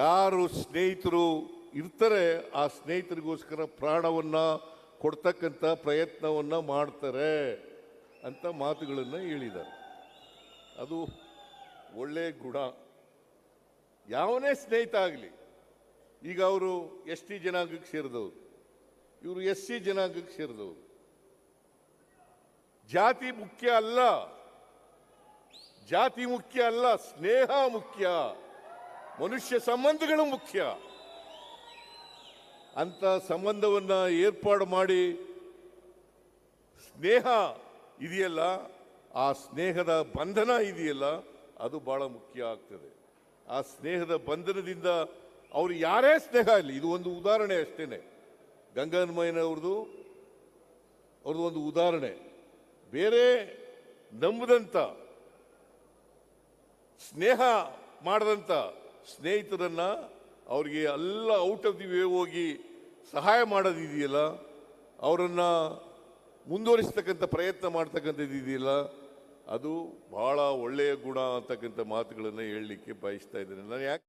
ಯಾರು ಸ್ನೇಹಿತರು ಇರ್ತಾರೆ, ಆ ಸ್ನೇಹಿತರಿಗೋಸ್ಕರ ಪ್ರಾಣವನ್ನು ಕೊಡ್ತಕ್ಕಂಥ ಪ್ರಯತ್ನವನ್ನು ಮಾಡ್ತಾರೆ ಅಂತ ಮಾತುಗಳನ್ನು ಹೇಳಿದ್ದಾರೆ. ಅದು ಒಳ್ಳೆಯ ಗುಣ. ಯಾವನೇ ಸ್ನೇಹಿತ ಆಗಲಿ, ಈಗ ಅವರು ಎಸ್ ಟಿ ಜನಾಂಗಕ್ಕೆ ಸೇರಿದವರು, ಇವರು ಎಸ್ ಸಿ ಜನಾಂಗಕ್ಕೆ ಸೇರಿದವರು. ಜಾತಿ ಮುಖ್ಯ ಅಲ್ಲ, ಜಾತಿ ಮುಖ್ಯ ಅಲ್ಲ, ಸ್ನೇಹ ಮುಖ್ಯ. ಮನುಷ್ಯ ಸಂಬಂಧಗಳು ಮುಖ್ಯ. ಅಂತ ಸಂಬಂಧವನ್ನು ಏರ್ಪಾಡು ಮಾಡಿ ಸ್ನೇಹ ಇದೆಯಲ್ಲ, ಆ ಸ್ನೇಹದ ಬಂಧನ ಇದೆಯಲ್ಲ, ಅದು ಬಹಳ ಮುಖ್ಯ ಆಗ್ತದೆ. ಆ ಸ್ನೇಹದ ಬಂಧನದಿಂದ ಅವರು ಯಾರೇ ಸ್ನೇಹ ಇಲ್ಲಿ ಇದು ಒಂದು ಉದಾಹರಣೆ ಅಷ್ಟೇನೆ. ಗಂಗಾನ್ಮಯ್ಯನವ್ರದ್ದು ಅವ್ರದ್ದು ಒಂದು ಉದಾಹರಣೆ. ಬೇರೆ ನಂಬದಂಥ ಸ್ನೇಹ ಮಾಡದಂತ ಸ್ನೇಹಿತರನ್ನ ಅವ್ರಿಗೆ ಎಲ್ಲ ಔಟ್ ಆಫ್ ದಿ ವೇ ಹೋಗಿ ಸಹಾಯ ಮಾಡೋದಿದೆಯಲ್ಲ, ಅವರನ್ನ ಮುಂದುವರಿಸ್ತಕ್ಕಂಥ ಪ್ರಯತ್ನ ಮಾಡ್ತಕ್ಕಂಥದ್ದು ಇದೆಯಲ್ಲ ಅದು ಬಹಳ ಒಳ್ಳೆಯ ಗುಣ ಅಂತಕ್ಕಂಥ ಮಾತುಗಳನ್ನು ಹೇಳಲಿಕ್ಕೆ ಬಯಸ್ತಾ ಇದ್ದೇನೆ. ನಾನು ಯಾಕೆ